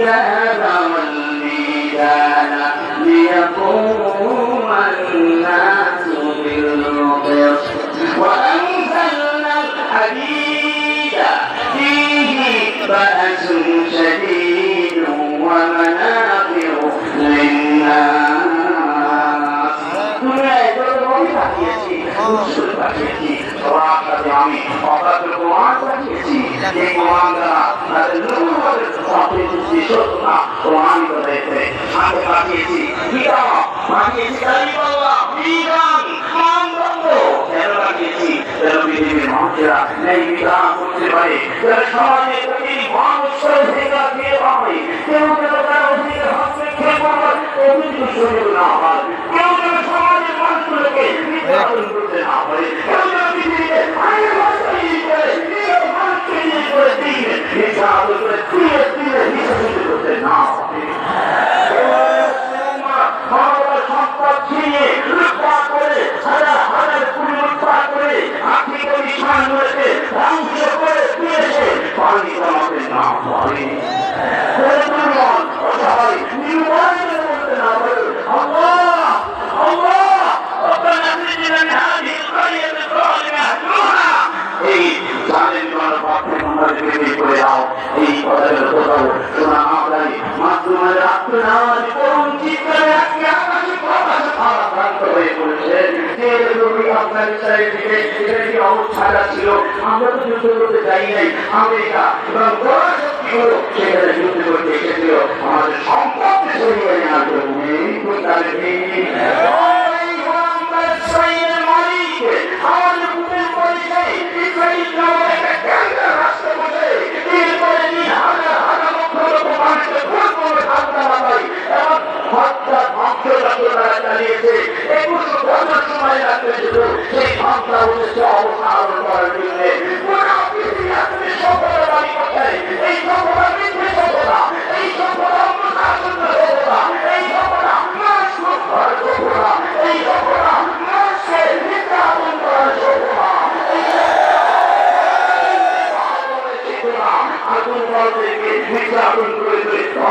الميزان والميزان ليقوم الناس بالقسط وأنزلنا الحديد فيه بأس شديد ومنافع للناس আমি অকাল প্রমাণ পাঠিয়েছি যে প্রমাণ দ্বারা তাদের নবুয়তের অপরিচিতি সত্যতা প্রমাণিত হয়েছে আমি পাঠিয়েছি বিধান পাঠিয়েছি কালিমাল্লাহ বিধান মানদণ্ড কেন পাঠিয়েছি যেন পৃথিবীর মানুষেরা এই বিধান করতে পারে যেন সমাজে প্রতিটি মানুষ অধিকার দিয়ে পাবে কেউ যেন তার অধিকার হস্তক্ষেপ করবার অভিযোগ সুযোগ না হয় মানুষগুলোকে من هذه القرية الظالمة أهلها এই জালেম জনপক্ষে আমাদেরকে বের করে দাও এই কথাগুলো কোথাও শোনা আমরাই মাধ্যমে রাত্রে নামাজ করুন চিৎকারে আজকে আকাশে প্রকাশ আক্রান্ত হয়ে পড়েছে যে নবী আপনার চারিদিকে এখানে অবস্থাটা ছিল আমরা তো যুদ্ধ করতে যাই নাই আমেরিকা এবং বড় শক্তিগুলো সেখানে যুদ্ধ করতে এসেছিল আমাদের সম্পদকে সরিয়ে নেওয়ার করে